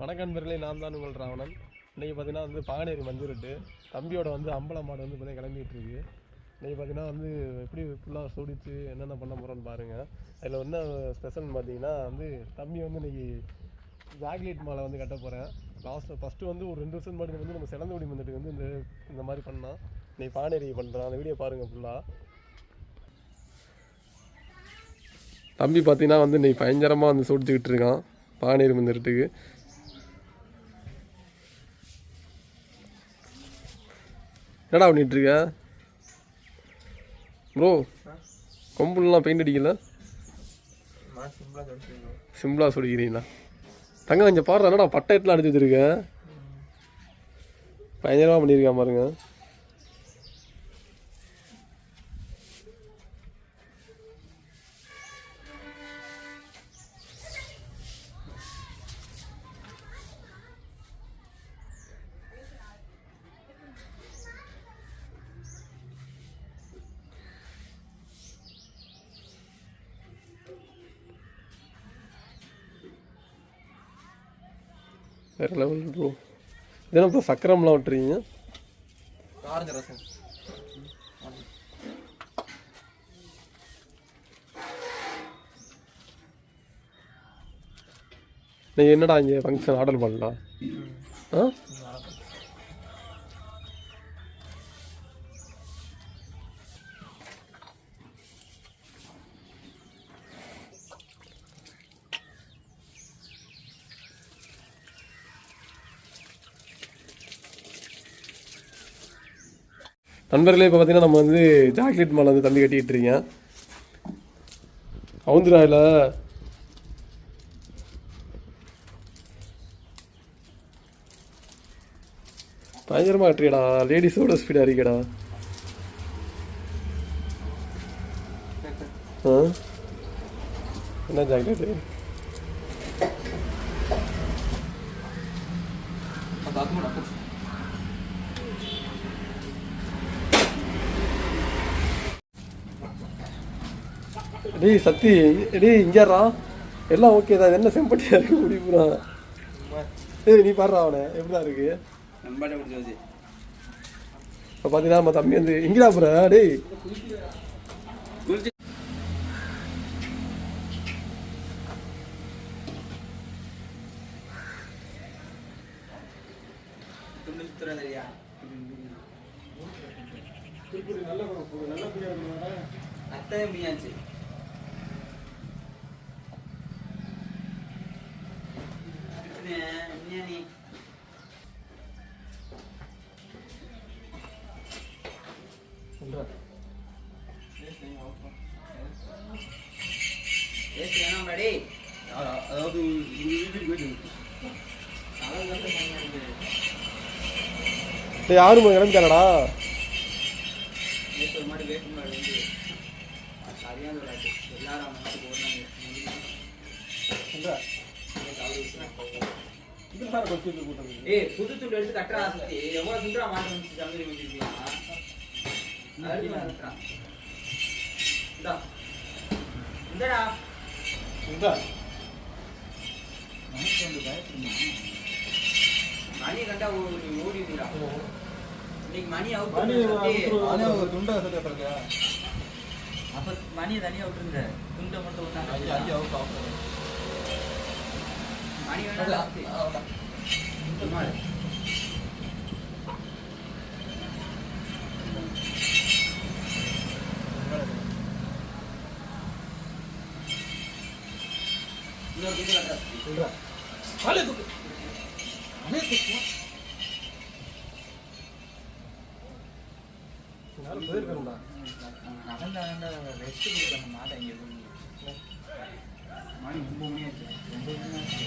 வணக்கம் நண்பர்களே நான் தான் உங்கள் ராவணன். இன்றைக்கி பார்த்தீங்கன்னா வந்து பாகனேரி மஞ்சுருட்டு தம்பியோட வந்து அம்பலம் மாடு வந்து பார்த்தீங்கன்னா கிளம்பிகிட்டு இருக்கு. இன்றைக்கி பார்த்தீங்கன்னா வந்து எப்படி ஃபுல்லாக சோடித்து என்னென்ன பண்ண போகிறோன்னு பாருங்கள் அதில் என்ன ஸ்பெஷல்னு பார்த்தீங்கன்னா வந்து தம்பி வந்து இன்றைக்கி ஜாக்லேட் மாலை வந்து கட்ட போகிறேன் லாஸ்ட்டு ஃபஸ்ட்டு வந்து ஒரு ரெண்டு வருஷம் முன்னாடி வந்து நம்ம சிலந்தகுடி மந்துட்டு வந்து இந்த இந்த மாதிரி பண்ணால் இன்றைக்கி பாகனேரி பண்ணுறேன் அந்த வீடியோ பாருங்கள் ஃபுல்லாக தம்பி பார்த்தீங்கன்னா வந்து இன்னைக்கு பயங்கரமாக வந்து சோடிச்சுக்கிட்டு இருக்கான். பானேரி மந்திரத்துக்கு என்னடா பண்ணிகிட்ருக்க ப்ரோ கொம்புலாம் பெயிண்ட் அடிக்கல? சிம்பிளாக சொல்லிக்கிறீங்களா? தங்க கொஞ்சம் பாடுற என்னடா பட்டயத்தில் அடிச்சு வச்சிருக்க பயங்கரமாக பண்ணியிருக்கா பாருங்க. வேறு லெவல் ப்ரோ இதெல்லாம் இப்போ சக்கரம்லாம் விட்டுறீங்க ஆரஞ்சு ரசம். நீங்கள் என்னடா இங்கே ஃபங்க்ஷன் ஆர்டர் பண்ணலாம் ஆ? நண்பர்களே இப்போ பார்த்தீங்கன்னா நம்ம வந்து சாக்லேட் மாலை வந்து தம்பி கட்டிக்கிட்டு இருக்கேன் அவுந்துராயில் பயங்கரமாக கட்டுறியடா. லேடிஸோட ஸ்பீடாக இருக்கடா. ஆ? என்ன ஜாக்கெட்டு அந்த அதுவும் டேய் சத்தி டேய் இங்கேறா எல்லாம் ஓகே தான். என்ன செம்பட்டியாக இருக்கு? முடிவுறா ஏய் நீ பாடுறா அவனை. எப்படிதான் இருக்கு? இப்போ பார்த்தீங்கன்னா நம்ம தம்பி வந்து இங்கடா போற டேய். துண்டு சுத்துறது இல்லையா டேய் அதாவது யாரும் கிளம்பிட்டாரடா சரியான எல்லாரும் அவன் வீட்டுக்கு ஓடுறாங்க ஏய் புது துண்டு எடுத்து கட்டுறா சுத்தி எவ்வளவு துண்டா மாட்டு வந்து அடிச்சு கட்டுறான். இந்தா. இந்தடா. மணி கண்டா ஓடி ஓடிடுடா இன்னைக்கு மணி அவுட் அப்ப மணி தனியா விட்டுருங்க. துண்டை மட்டும் வேணா சும்மா இரு. இன்னொரு துண்டு கட்டா அகண்ட அகண்ட ரெஸ்ட் கொடுக்கணும் மாட்டை இங்கே மணி ஒன்பது மணி ஆச்சு ஒன்பது மணி ஆச்சு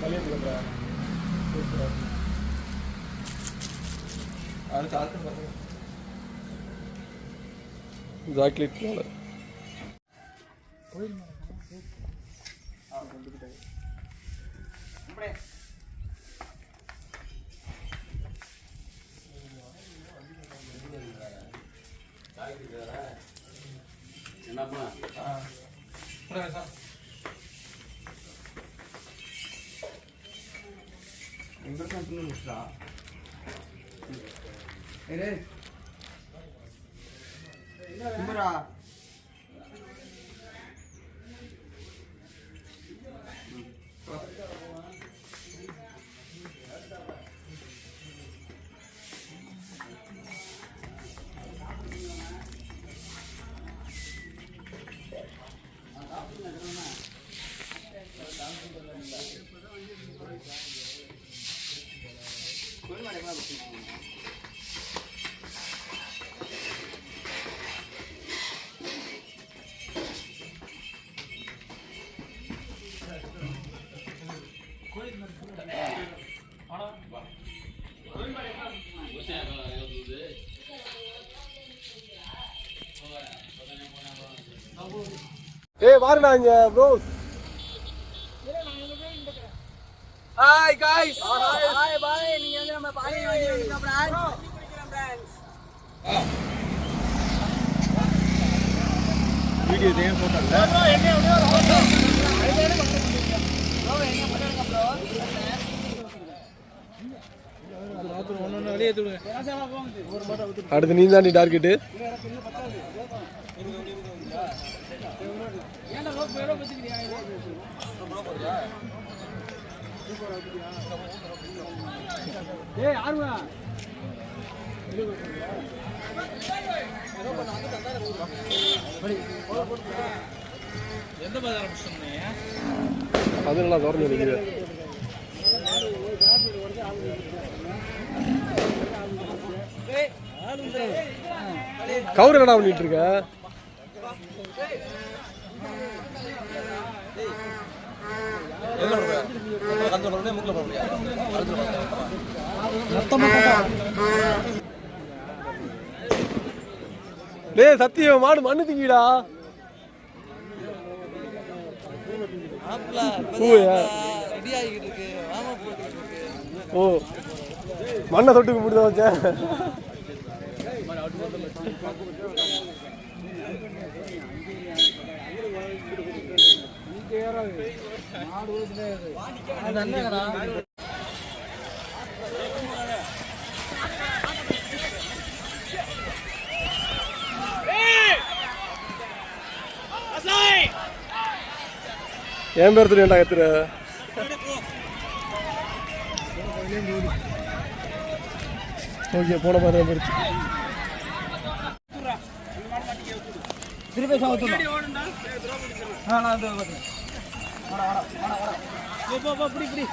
கல்யாணத்துக்கு அடுத்து அடுத்து பாருங்க எங்களுக்கு பின்ன முடிச்சா என்ன ஏய் பாருடா இங்க bro hi guys bye bye நீங்க வந்து நம்ம பாய் வாங்கி பிரான்ஸ் வீடியோ தேன் போட்டல அடுத்து நீ தாண்டி டார்கெட்டு ஏய் ஆறுவா அது நல்லா திறந்து இருக்குது கவுர் என்னடா பண்ணிட்டு இருக்க? டேய் சத்தியம் மாடு மண்ணு திங்கிடா ஓ. மண்ணை தொட்டு கும்பிட்டு வச்சேன். என் பேர் தெரியும்டா கத்துற? ஓகே போன மாதிரி போயிடுச்சு. திருப்பி சவுத்துணும் ஆ நான் வந்து வரேன். வாடா வாடா வாடா வாடா. போ போ போ பிடி பிடி.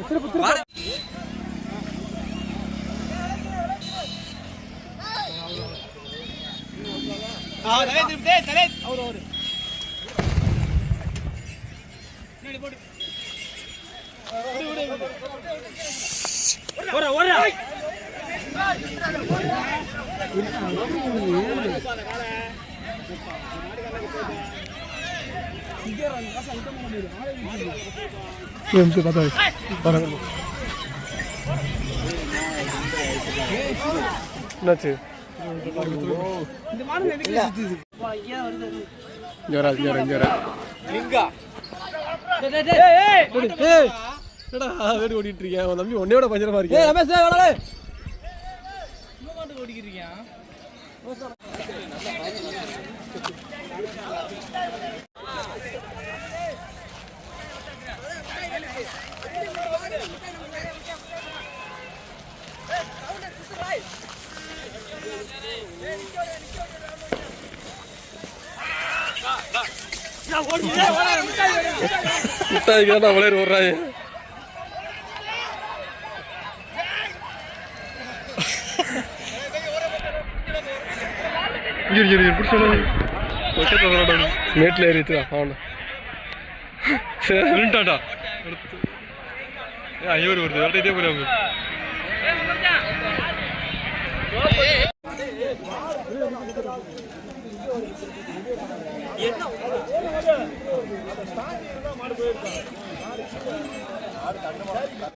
திருப்பு திருப்பு. ஆ தலை திருப்பு டேய் தலை. அவரு அவரு. பின்னாடி போடு. விடு ஓர ஓர வந்து பார்த்தா வரங்க என்னாச்சு இந்த மாடு எதுக்கு இங்க லிங்கா என்னடா வேடி ஓடிட்டு இருக்கேன் உன் தம்பி உன்னையோட பஞ்சரமா இருக்கேன் ஓடிக்கிறியா? ரமேஷ் டேய் வாடா இந்த கேட்டா விளையாடு விடுறாங்க இரு இரு இரு பிடிச்சோட மேட்டில் ஏறிட்டு அவனை நின்ட்டான்டா ஐயோரு வருது வேற இதே போறாங்க